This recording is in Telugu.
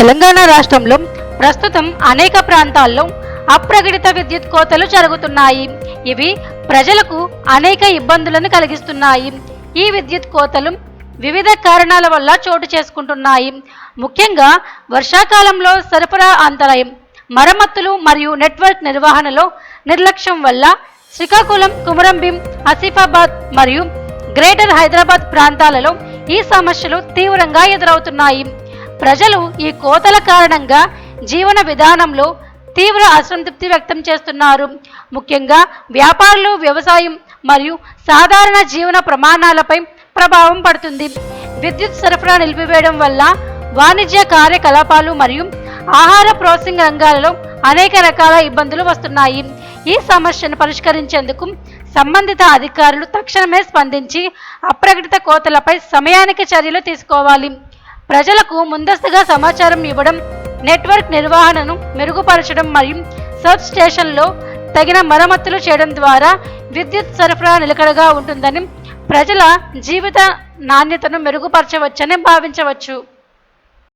తెలంగాణ రాష్ట్రంలో ప్రస్తుతం అనేక ప్రాంతాల్లో అప్రకటిత విద్యుత్ కోతలు జరుగుతున్నాయి. ఇవి ప్రజలకు అనేక ఇబ్బందులను కలిగిస్తున్నాయి. ఈ విద్యుత్ కోతలు వివిధ కారణాల వల్ల చోటు చేసుకుంటున్నాయి. ముఖ్యంగా వర్షాకాలంలో సరఫరా అంతరాయం మరమ్మతులు మరియు నెట్వర్క్ నిర్వహణలో నిర్లక్ష్యం వల్ల శ్రీకాకుళం కుమరంభీం ఆసిఫాబాద్ మరియు గ్రేటర్ హైదరాబాద్ ప్రాంతాలలో ఈ సమస్యలు తీవ్రంగా ఎదురవుతున్నాయి. ప్రజలు ఈ కోతల కారణంగా జీవన విధానంలో తీవ్ర అసంతృప్తి వ్యక్తం చేస్తున్నారు. ముఖ్యంగా వ్యాపారులు వ్యవసాయం మరియు సాధారణ జీవన ప్రమాణాలపై ప్రభావం పడుతుంది. విద్యుత్ సరఫరా నిలిపివేయడం వల్ల వాణిజ్య కార్యకలాపాలు మరియు ఆహార ప్రాసెసింగ్ రంగాలలో అనేక రకాల ఇబ్బందులు వస్తున్నాయి. ఈ సమస్యను పరిష్కరించేందుకు సంబంధిత అధికారులు తక్షణమే స్పందించి అప్రకటిత కోతలపై సమయానికి చర్యలు తీసుకోవాలి. ప్రజలకు ముందస్తుగా సమాచారం ఇవ్వడం నెట్వర్క్ నిర్వహణను మెరుగుపరచడం మరియు సబ్ స్టేషన్లో తగిన మరమ్మతులు చేయడం ద్వారా విద్యుత్ సరఫరా నిలకడగా ఉంటుందని ప్రజల జీవిత నాణ్యతను మెరుగుపరచవచ్చని భావించవచ్చు.